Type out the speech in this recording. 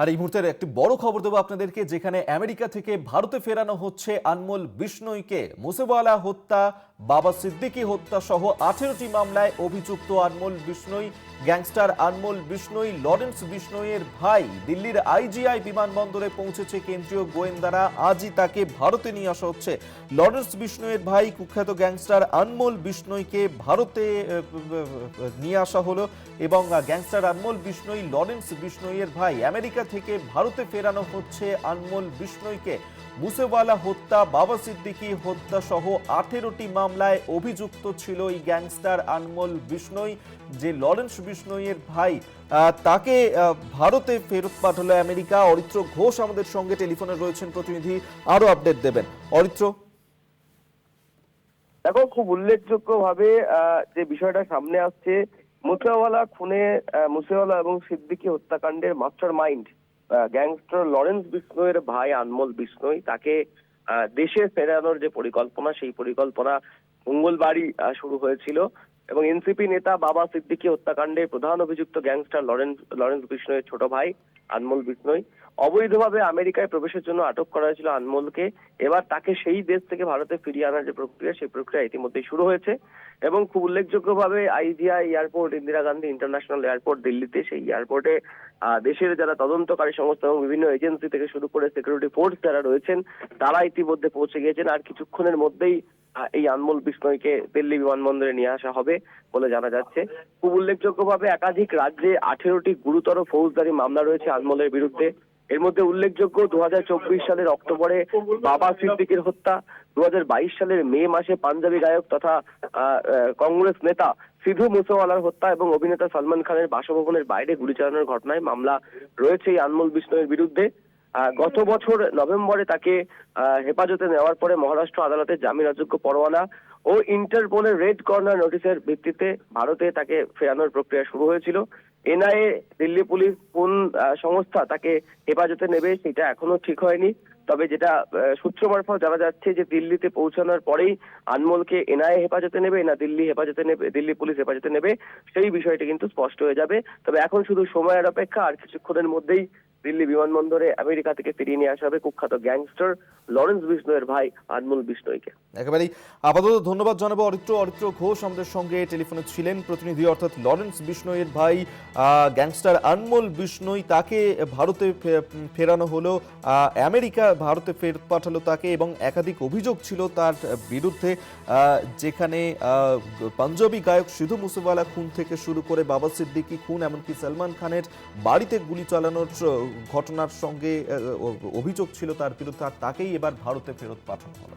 আর এই মুহূর্তের একটি বড় খবর দেবো আপনাদেরকে, যেখানে আমেরিকা থেকে ভারতে ফেরানো হচ্ছে আনমোল বিষ্ণুইকে। মুসেওয়ালা হত্যা বাবা সিদ্দিকী হত্যা সহ আঠেরোটি মামলায় অভিযুক্ত আনমোল বিষ্ণুই, গ্যাংস্টার আনমোল বিষ্ণুই, লরেন্স বিষ্ণুইয়ের ভাই দিল্লির আইজিআই বিমানবন্দরে পৌঁছেছে কেন্দ্রীয় গোয়েন্দারা। আজই তাকে ভারতে নিয়ে আসা হচ্ছে। লরেন্স বিষ্ণুইয়ের ভাই কুখ্যাত গ্যাংস্টার আনমোল বিষ্ণুইকে ভারতে নিয়ে আসা হলো এবং গ্যাংস্টার আনমোল বিষ্ণুই, লরেন্স বিষ্ণুইয়ের ভাই আমেরিকা থেকে ভারতে ফেরানো হচ্ছে আনমোল বিষ্ণুইকে। মুসেওয়ালা হত্যা, বাবা সিদ্দিকী হত্যা সহ আঠেরোটি মামলায় অভিযুক্ত ছিল এই গ্যাংস্টার আনমোল বিষ্ণুই যে লরেন্স বিষ্ণুইয়ের ভাই। তাকে ভারতে ফেরত পাঠালো আমেরিকা। অরিত্র ঘোষ আমাদের সঙ্গে টেলিফোনে রয়েছেন প্রতিনিধি আরও আপডেট দেবেন। অরিত্র? দেখো খুব উল্লেখযোগ্যভাবে আহ, যে বিষয়টা সামনে আসছে মুসেওয়ালা খুনে মুসেওয়ালা এবং সিদ্দিকী হত্যাকাণ্ডের মাস্টার মাইন্ড গ্যাংস্টার লরেন্স বিষ্ণুয়ের ভাই আনমোল বিষ্ণুই তাকে দেশে ফেরানোর যে পরিকল্পনা, সেই পরিকল্পনা মঙ্গলবারই শুরু হয়েছিল এবং এনসিপি নেতা বাবা সিদ্দিকি হত্যাকাণ্ডে প্রধান অভিযুক্ত গ্যাংস্টার লরেন্স লরেন্স বিষ্ণুয়ের ছোট ভাই আনমোল বিষ্ণুই। অবৈধভাবে আমেরিকায় প্রবেশের জন্য আটক করা হয়েছিল আনমোলকে। এবার তাকে সেই দেশ থেকে ভারতে ফিরিয়ে আনার যে প্রক্রিয়া, সেই প্রক্রিয়া ইতিমধ্যেই শুরু হয়েছে। এবং খুব উল্লেখযোগ্যভাবে IGI airport, Indira Gandhi international airport দিল্লিতে, সেই এয়ারপোর্টে দেশের যারা তদন্তকারী সংস্থা এবং বিভিন্ন এজেন্সি থেকে শুরু করে সিকিউরিটি ফোর্স যারা রয়েছেন, তারা ইতিমধ্যে পৌঁছে গিয়েছেন আর কিছুক্ষণের মধ্যেই এই আনমোল বিষ্ণয়কে দিল্লি বিমানবন্দরে নিয়ে আসা হবে বলে জানা যাচ্ছে। খুব উল্লেখযোগ্যভাবে একাধিক রাজ্যে আঠেরোটি গুরুতর ফৌজদারি মামলা রয়েছে আনমোলের বিরুদ্ধে। এর মধ্যে উল্লেখযোগ্য দু হাজার চব্বিশ সালের অক্টোবরে বাবা সিদ্দিকের হত্যা দু হাজার বাইশ সালের মে মাসে পাঞ্জাবি গায়ক তথা কংগ্রেস নেতা সিধু মুসেওয়ালার হত্যা এবং অভিনেতা সালমান খানের বাসভবনের বাইরে গুলি চালানোর ঘটনায় মামলা রয়েছে এই আনমোল বিষ্ণুয়ের বিরুদ্ধে। গত বছর নভেম্বরে তাকে হেফাজতে নেওয়ার পরে মহারাষ্ট্র আদালতে জামিন অযোগ্য পরোয়ানা ও ইন্টারপোলের রেড কর্নার নোটিশের ভিত্তিতে ভারতে তাকে ফেরানোর প্রক্রিয়া শুরু হয়েছিল। এনআইএ, দিল্লি পুলিশ কোন সংস্থা তাকে হেফাজতে নেবে সেটা এখনও ঠিক হয়নি। তবে যেটা সূত্র মারফত জানা যাচ্ছে যে দিল্লিতে পৌঁছানোর পরেই আনমোলকে এনআইএ হেফাজতে নেবে, না দিল্লি হেফাজতে নেবে, দিল্লি পুলিশ হেফাজতে নেবে, সেই বিষয়টি কিন্তু স্পষ্ট হয়ে যাবে। তবে এখন শুধু সময়ের অপেক্ষা আর কিছুক্ষণের মধ্যেই দিল্লি বিমানবন্দরে আমেরিকা থেকে ফিরিয়ে নিয়ে আসা হবে কুখ্যাত গ্যাংস্টার লরেন্স বিষ্ণুয়ের ভাই আনমোল বিষ্ণুইকে। একেবারেই আপাতত ধন্যবাদ জানাব অরিত্র অরিত্র ঘোষ আমাদের সঙ্গে টেলিফোনে ছিলেন প্রতিনিধি, অর্থাৎ লরেন্স বিষ্ণুইয়ের ভাই গ্যাংস্টার আনমোল বিষ্ণুই তাকে ভারতে ফেরানো হলো আমেরিকা ভারতে ফেরত পাঠালো তাকে এবং একাধিক অভিযোগ ছিল তার বিরুদ্ধে যেখানে পাঞ্জাবি গায়ক সিধু মুসেওয়ালা খুন থেকে শুরু করে বাবা সিদ্দিকী খুন, এমনকি সলমান খানের বাড়িতে গুলি চালানোর ঘটনার সঙ্গে অভিযোগ ছিল তার বিরুদ্ধে আর তাকেই এবার ভারতে ফেরত পাঠানো হলো।